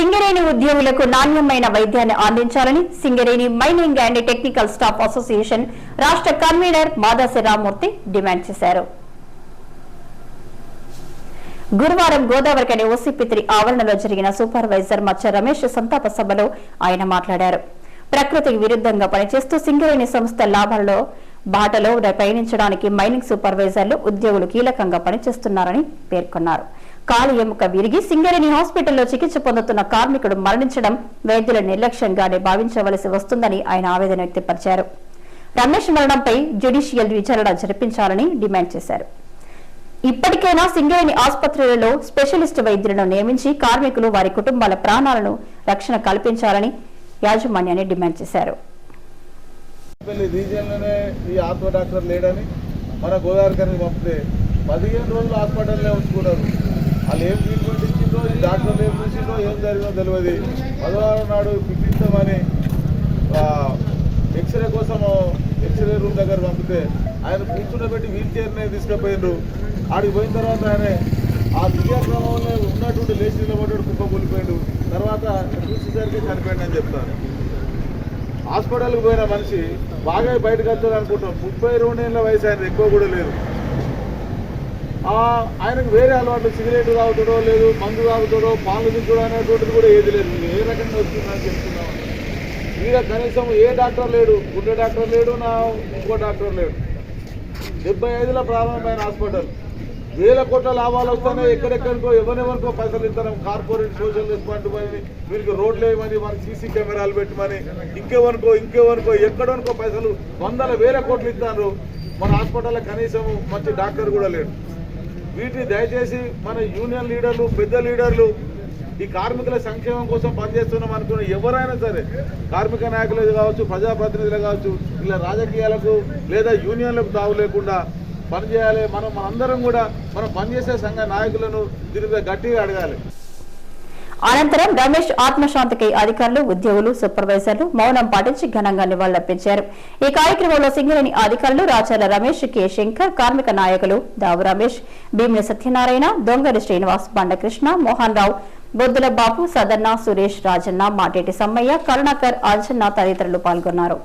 సింగరేణి ఉద్యోగులకు నాణ్యమైన వైద్యాన్ని అందించాలని Singareni mining and technical staff association రాష్ట్ర కన్వీనర్ మాదాసి రామ్మూర్తి డిమాండ్ చేశారు. గురువారం గోదావరికని ఓసీపీ ఆవరణలో జరిగిన సూపర్వైజర్ మచ్చ రమేష్ సంతాప సభలో ఆయన మాట్లాడారు. ప్రకృతికి విరుద్ధంగా పనిచేస్తూ సింగరేణి సంస్థ లాభాలలో బాటలో పయనించడానికి మైనింగ్ సూపర్వైజర్లు ఉద్యోగులు కీలకంగా పనిచేస్తున్నారని పేర్కొన్నారు. కాలు ఎముక విరిగి సింగరేణి హాస్పిటల్లో చికిత్స పొందుతున్న కార్మికుడు మరణించడం వైద్యుల నిర్లక్ష్యంగానే భావించవలసి వస్తుందని ఆయన ఆవేదన వ్యక్తపరిచారు. రమేష్ మరణంపై జ్యుడిషియల్ విచారణ జరిపించాలని డిమాండ్ చేశారు. ఇప్పటికైనా సింగరేణి ఆసుపత్రులలో స్పెషలిస్ట్ వైద్యులను నియమించి కార్మికులు వారి కుటుంబాల ప్రాణాలను రక్షణ కల్పించాలని యాజమాన్యాన్ని డిమాండ్ చేశారు. రీజియన్లోనే ఈ డాక్టర్ లేడని మన గోదావరి గారిని పంపితే పదిహేను రోజులు హాస్పిటల్లో ఉంచుకున్నారు వాళ్ళు ఏం ట్రీట్మెంట్ ఇచ్చిందో డాక్టర్లు ఏం చూసిందో ఏం జరిగిందో తెలియదు. పదవారం నాడు పిలిపిస్తామని ఎక్స్రే కోసం ఎక్స్రే రూమ్ దగ్గర పంపితే ఆయన కూర్చుండబెట్టి వీల్ చైర్నే తీసుకుపోయిండ్రు. ఆడికి పోయిన తర్వాత ఆయన ఆ క్రియాక్రమంలో ఉన్నటువంటి లేచి నిలబడ్డాడు కుప్ప కూలిపోయిండు. తర్వాత చూసేసరికి చనిపోయిండు అని చెప్తాను హాస్పిటల్కి పోయిన మనిషి బాగా బయటకు వస్తుంది అనుకుంటాం. ముప్పై రెండు ఏళ్ళ వయసు ఆయన ఎక్కువ కూడా లేదు. ఆయనకు వేరే అలవాట్లు సిగరెట్ తాగుతాడో లేదు మందు తాగుతాడో పాలు తింటాడో అనేటువంటిది కూడా ఏది లేదు. ఏ రకంగా వచ్చిందని చెప్తున్నాను ఈడ కనీసం ఏ డాక్టర్ లేడు? గుండె డాక్టర్ లేడు నా ఇంకో డాక్టర్ లేడు. డెబ్బై ఐదులో ప్రారంభమైన హాస్పిటల్. వేల కోట్ల లాభాలు వస్తున్నాయి ఎక్కడెక్కడికో ఎవరెవరికో పైసలు ఇస్తాం. కార్పొరేట్ సోషల్ రెస్పాన్సిబిలిటీ వీళ్ళకి రోడ్లు వేయమని మన సీసీ కెమెరాలు పెట్టమని ఇంకెవరికో ఇంకెవరికో ఎక్కడనుకో పైసలు వందల వేల కోట్లు ఇస్తారు మన హాస్పిటల్లో కనీసం మంచి డాక్టర్ కూడా లేడు. వీటిని దయచేసి మన యూనియన్ లీడర్లు పెద్ద లీడర్లు ఈ కార్మికుల సంక్షేమం కోసం పనిచేస్తున్నాం అనుకున్న ఎవరైనా సరే కార్మిక నాయకులు కావచ్చు ప్రజాప్రతినిధులు కావచ్చు ఇలా రాజకీయాలకు లేదా యూనియన్లకు తావు లేకుండా పనిచేయాలి. మనం అందరం కూడా మనం పనిచేసే సంఘ నాయకులను దీని మీద గట్టిగా అడగాలి. అనంతరం రమేష్ ఆత్మశాంతికి అధికారులు ఉద్యోగులు సూపర్వైజర్లు మౌనం పాటించి ఘనంగా నివాళులర్పించారు. ఈ కార్యక్రమంలో సింగరేణి అధికారులు రాచర్ల రమేష్ కె. శంకర్ కార్మిక నాయకులు దావు రమేష్ భీమిని సత్యనారాయణ దొంగరి శ్రీనివాస్ బండకృష్ణ మోహన్ రావు బొద్దుల బాబు సదన్న సురేష్ రాజన్న మాటేటి సమ్మయ్య కరుణాకర్ అంజన్న తదితరులు పాల్గొన్నారు.